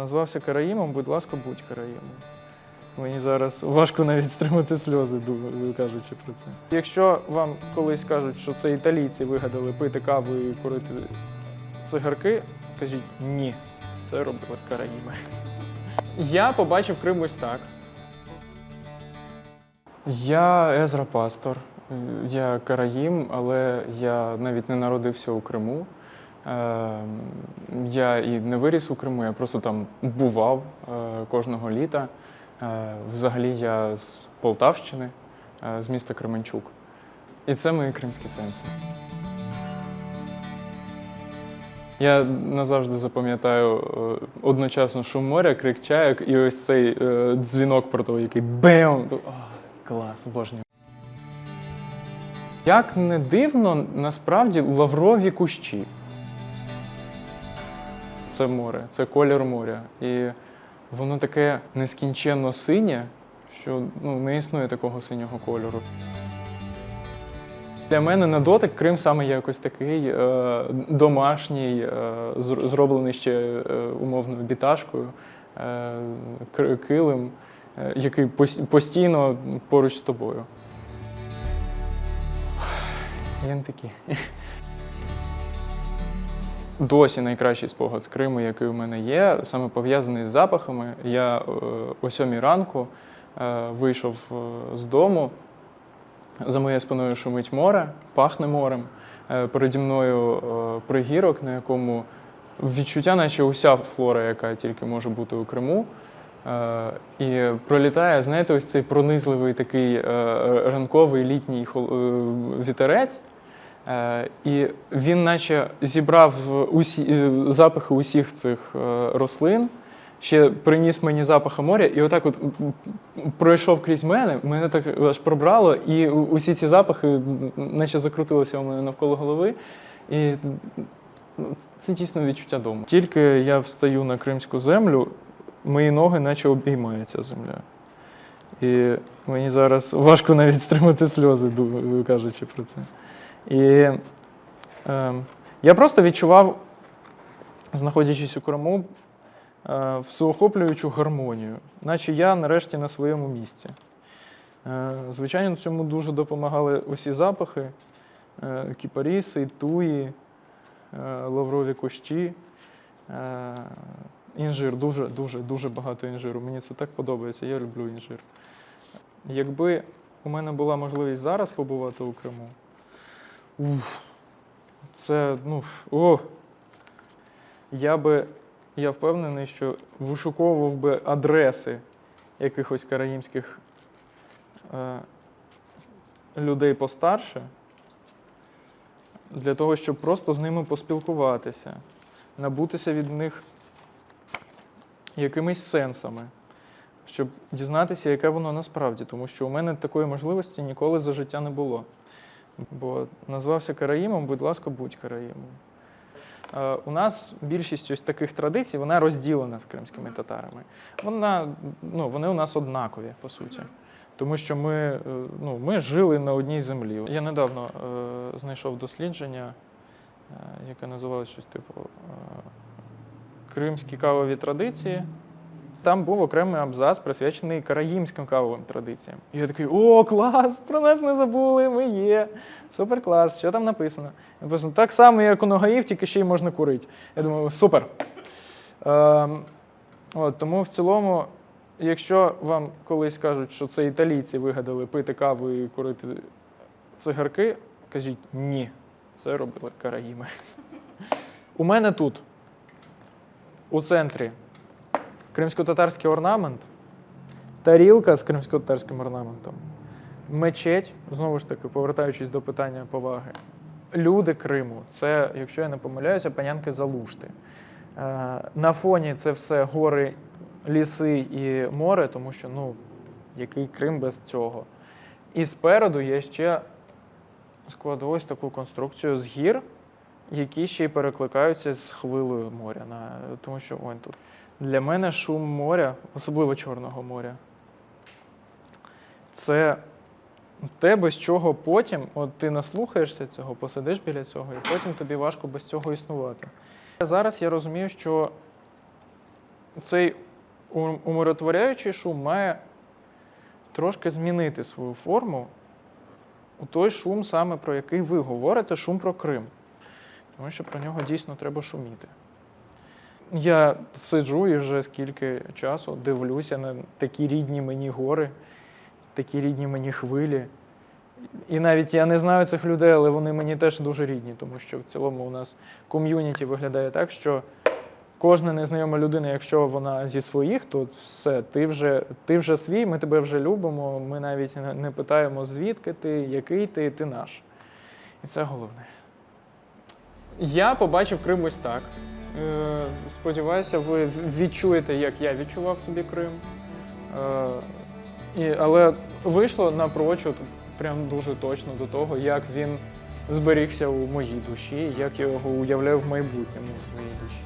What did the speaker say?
назвався Караїмом, будь ласка, будь Караїмом. Мені зараз важко навіть стримати сльози, думаю, кажучи про це. Якщо вам колись кажуть, що це італійці вигадали пити каву і курити цигарки, кажіть ні, це робили Караїми. Я побачив Крим ось так. Я Езра Пастор. Я Караїм, але я навіть не народився у Криму. Е, Я і не виріс у Криму, я просто там бував е, кожного літа. Е, Взагалі я з Полтавщини, е, з міста Кременчук. І це мої кримські сенси. Я назавжди запам'ятаю одночасно шум моря, крик чайок і ось цей дзвінок про того, який бем! О, клас, обожнюю. Як не дивно, насправді лаврові кущі. Це море, це колір моря. І воно таке нескінченно синє, що ну, не існує такого синього кольору. Для мене на дотик Крим саме якось такий е, домашній, е, зроблений ще е, умовною біташкою, килим, який постійно поруч з тобою. Він такий. Досі найкращий спогад з Криму, який у мене є, саме пов'язаний з запахами. Я е, о сьомій ранку е, вийшов е, з дому. За моєю спиною шумить море, пахне морем. Переді мною пригірок, на якому відчуття, наче уся флора, яка тільки може бути у Криму. І пролітає, знаєте, ось цей пронизливий такий ранковий літній вітерець. Е, І він, наче, зібрав усі е, запахи усіх цих е, рослин, ще приніс мені запахи моря, і отак от пройшов крізь мене, мене так аж пробрало, і усі ці запахи, наче закрутилися у мене навколо голови. І це дійсно відчуття дому. Тільки я встаю на кримську землю, мої ноги наче обіймається земля. І мені зараз важко навіть стримати сльози, кажучи про це. І е, я просто відчував, знаходячись у Криму, е, всеохоплюючу гармонію, наче я нарешті на своєму місці. Е, звичайно, цьому дуже допомагали усі запахи: е, кіпаріси, туї, е, лаврові кущі. Е, Інжир, дуже, дуже, дуже багато інжиру. Мені це так подобається, я люблю інжир. Якби у мене була можливість зараз побувати у Криму, уф, це, ну, о, я би, я впевнений, що вишуковував би адреси якихось караїмських е, людей постарше, для того, щоб просто з ними поспілкуватися, набутися від них якимись сенсами, щоб дізнатися, яке воно насправді, тому що у мене такої можливості ніколи за життя не було. Бо назвався Караїмом, будь ласка, будь Караїмом. Е, У нас більшість ось таких традицій вона розділена з кримськими татарами. Вона, ну, вони у нас однакові, по суті. Тому що ми, е, ну, ми жили на одній землі. Я недавно е, знайшов дослідження, е, яке називалося щось типу е, Кримські кавові традиції. Там був окремий абзац, присвячений караїмським кавовим традиціям. І я такий: о, клас! Про нас не забули, ми є. Супер клас, що там написано? Написано так само, як у Ногаїв, тільки ще й можна курити. Я думаю, супер. Ем, от, тому в цілому, якщо вам колись кажуть, що це італійці вигадали пити каву і курити цигарки, кажіть ні, це робили караїми. У мене тут, у центрі, кримсько-татарський орнамент, тарілка з кримсько-татарським орнаментом, мечеть, знову ж таки, повертаючись до питання поваги. Люди Криму, це, якщо я не помиляюся, панянки Залушти. Е, На фоні це все гори, ліси і море, тому що ну, який Крим без цього. І спереду є ще складу ось таку конструкцію з гір, які ще й перекликаються з хвилею моря. На, тому що ось тут. Для мене шум моря, особливо Чорного моря, це те, без чого потім, от ти наслухаєшся цього, посидиш біля цього, і потім тобі важко без цього існувати. Зараз я розумію, що цей умиротворяючий шум має трошки змінити свою форму у той шум, саме про який ви говорите, шум про Крим. Тому що про нього дійсно треба шуміти. Я сиджу і вже скільки часу дивлюся на такі рідні мені гори, такі рідні мені хвилі. І навіть я не знаю цих людей, але вони мені теж дуже рідні, тому що в цілому у нас ком'юніті виглядає так, що кожна незнайома людина, якщо вона зі своїх, то все, ти вже, ти вже свій, ми тебе вже любимо. Ми навіть не- питаємо, звідки ти, який ти, ти наш. І це головне. Я побачив Крим ось так. Е, Сподіваюся, ви відчуєте, як я відчував собі Крим. Е, але вийшло напрочуд прям дуже точно до того, як він зберігся у моїй душі, як я його уявляю в майбутньому у своїй душі.